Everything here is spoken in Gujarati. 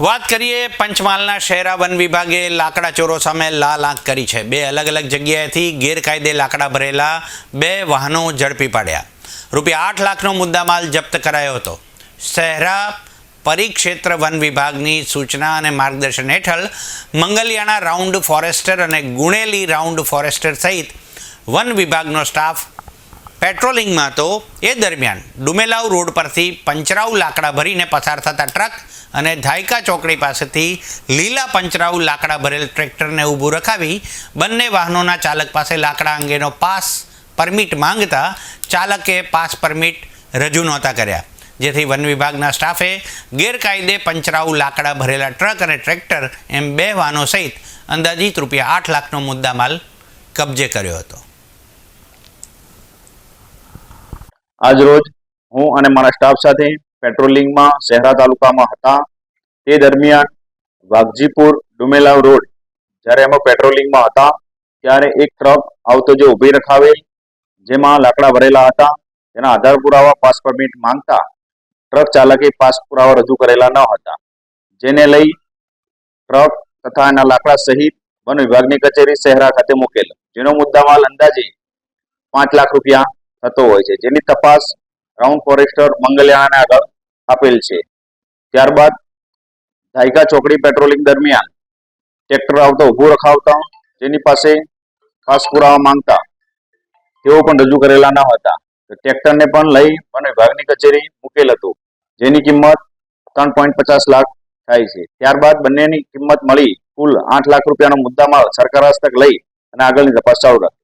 વાત કરીએ પંચમહાલના શહેરા વન વિભાગે લાકડા ચોરો સામે લાલ આંખ કરી છે. બે અલગ અલગ જગ્યાએથી ગેરકાયદે લાકડા ભરેલા બે વાહનો ઝડપી પાડ્યા. રૂપિયા આઠ લાખનો મુદ્દામાલ જપ્ત કરાયો હતો. શહેરા પરિક્ષેત્ર વન વિભાગની સૂચના અને માર્ગદર્શન હેઠળ મંગલિયાણા રાઉન્ડ ફોરેસ્ટર અને ગુણેલી રાઉન્ડ ફોરેસ્ટર સહિત વન વિભાગનો સ્ટાફ પેટ્રોલિંગમાં તો એ દરમિયાન ડુમેલાવ રોડ પરથી પંચરાવ લાકડા ભરીને પસાર થતા ટ્રક અને ધાયકા ચોકડી પાસેથી લીલા પંચરાવ લાકડા ભરેલ ટ્રેક્ટરને ઊભું રખાવી બંને વાહનોના ચાલક પાસે લાકડા અંગેનો પાસ પરમિટ માંગતા ચાલકે પાસ પરમિટ રજૂ નહોતા કર્યા. જેથી વન વિભાગના સ્ટાફે ગેરકાયદે પંચરાવ લાકડા ભરેલા ટ્રક અને ટ્રેક્ટર એમ બે વાહનો સહિત અંદાજિત રૂપિયા આઠ લાખનો મુદ્દામાલ કબજે કર્યો હતો. આજ રોજ હું અને મારા સ્ટાફ સાથે પેટ્રોલિંગમાં શહેરા તાલુકામાં હતા. તે દરમિયાન વાઘજીપુર ડુમેલાવ રોડ જ્યારે અમે પેટ્રોલિંગમાં હતા, ત્યારે એક ટ્રક આવતો જે ઊભી રખાવેલ, જેમાં લાકડા ભરેલા હતા, તેના આધાર પુરાવા, પાસ પરમિટ માંગતા ટ્રક ચાલકે પાસ પુરાવા રજૂ કરેલા ન હતા. જેને લઈ ટ્રક તથા એના લાકડા સહિત વન વિભાગની કચેરી શહેરા ખાતે મૂકેલ. જેનો મુદ્દામાલ અંદાજે પાંચ લાખ રૂપિયા થતો હોય છે. જેની તપાસ રાઉન્ડ ફોરેસ્ટર મંગલિયાણાને આગળ આપેલ છે. ત્યારબાદ ધાયકા ચોકડી પેટ્રોલિંગ દરમિયાન ટ્રેક્ટર આવતો ઊભું રખાવતા, જેની પાસે ખાસ પુરાવા માંગતા, તેઓ પણ રજૂ કરેલા ન હતા. ટ્રેક્ટરને પણ લઈ વન વિભાગની કચેરી મૂકેલ હતું, જેની કિંમત ત્રણ પોઈન્ટ પચાસ લાખ થાય છે. ત્યારબાદ બંનેની કિંમત મળી કુલ આઠ લાખ રૂપિયાનો મુદ્દામાલ સરકાર હસ્તક લઈ અને આગળની તપાસ ચાલુ રાખી.